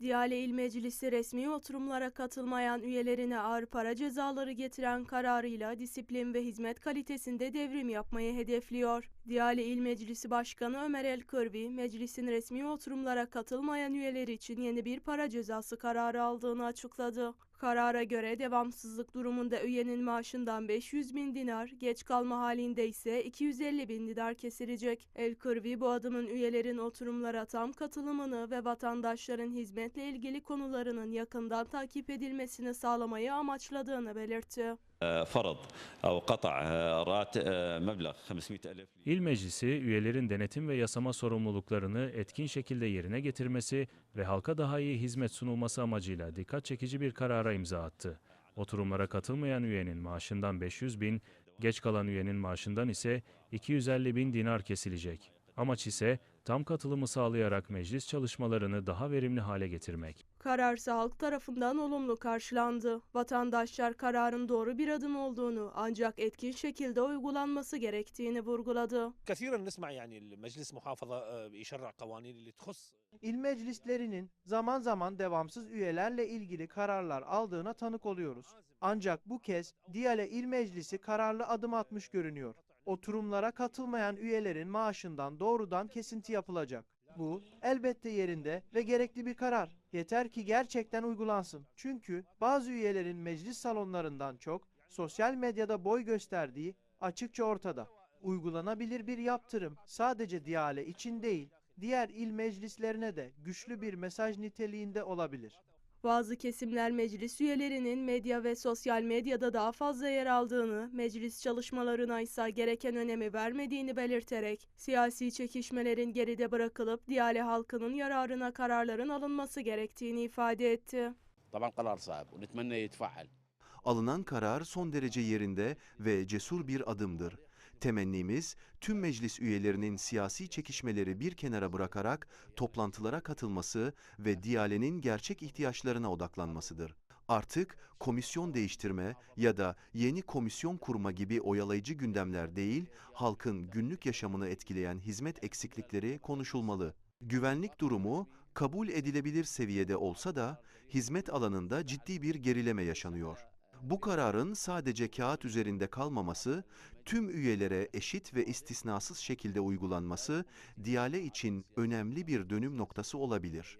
Diyale İl Meclisi resmi oturumlara katılmayan üyelerine ağır para cezaları getiren kararıyla disiplin ve hizmet kalitesinde devrim yapmayı hedefliyor. Diyale İl Meclisi Başkanı Ömer El Kırvi, meclisin resmi oturumlara katılmayan üyeler için yeni bir para cezası kararı aldığını açıkladı. Karara göre devamsızlık durumunda üyenin maaşından 500 bin dinar, geç kalma halinde ise 250 bin dinar kesilecek. El Kırvi bu adımın üyelerin oturumlara tam katılımını ve vatandaşların hizmetle ilgili konularının yakından takip edilmesini sağlamayı amaçladığını belirtti. فرض أو قطع راتب مبلغ 500 ألف İl Meclisi, üyelerin denetim ve yasama sorumluluklarını etkin şekilde yerine getirmesi ve halka daha iyi hizmet sunulması amacıyla dikkat çekici bir karara imza attı. Oturumlara katılmayan üyenin maaşından 500 bin, geç kalan üyenin maaşından ise 250 bin dinar kesilecek. Amaç ise tam katılımı sağlayarak meclis çalışmalarını daha verimli hale getirmek. Kararsa halk tarafından olumlu karşılandı. Vatandaşlar kararın doğru bir adım olduğunu ancak etkin şekilde uygulanması gerektiğini vurguladı. İl meclislerinin zaman zaman devamsız üyelerle ilgili kararlar aldığına tanık oluyoruz. Ancak bu kez Diyale İl Meclisi kararlı adım atmış görünüyor. Oturumlara katılmayan üyelerin maaşından doğrudan kesinti yapılacak. Bu elbette yerinde ve gerekli bir karar. Yeter ki gerçekten uygulansın. Çünkü bazı üyelerin meclis salonlarından çok sosyal medyada boy gösterdiği açıkça ortada. Uygulanabilir bir yaptırım sadece Diyale için değil, diğer il meclislerine de güçlü bir mesaj niteliğinde olabilir. Bazı kesimler meclis üyelerinin medya ve sosyal medyada daha fazla yer aldığını, meclis çalışmalarına ise gereken önemi vermediğini belirterek, siyasi çekişmelerin geride bırakılıp Diyale halkının yararına kararların alınması gerektiğini ifade etti. Alınan karar son derece yerinde ve cesur bir adımdır. Temennimiz tüm meclis üyelerinin siyasi çekişmeleri bir kenara bırakarak toplantılara katılması ve Diyale'nin gerçek ihtiyaçlarına odaklanmasıdır. Artık komisyon değiştirme ya da yeni komisyon kurma gibi oyalayıcı gündemler değil, halkın günlük yaşamını etkileyen hizmet eksiklikleri konuşulmalı. Güvenlik durumu kabul edilebilir seviyede olsa da hizmet alanında ciddi bir gerileme yaşanıyor. Bu kararın sadece kağıt üzerinde kalmaması, tüm üyelere eşit ve istisnasız şekilde uygulanması Diyale için önemli bir dönüm noktası olabilir.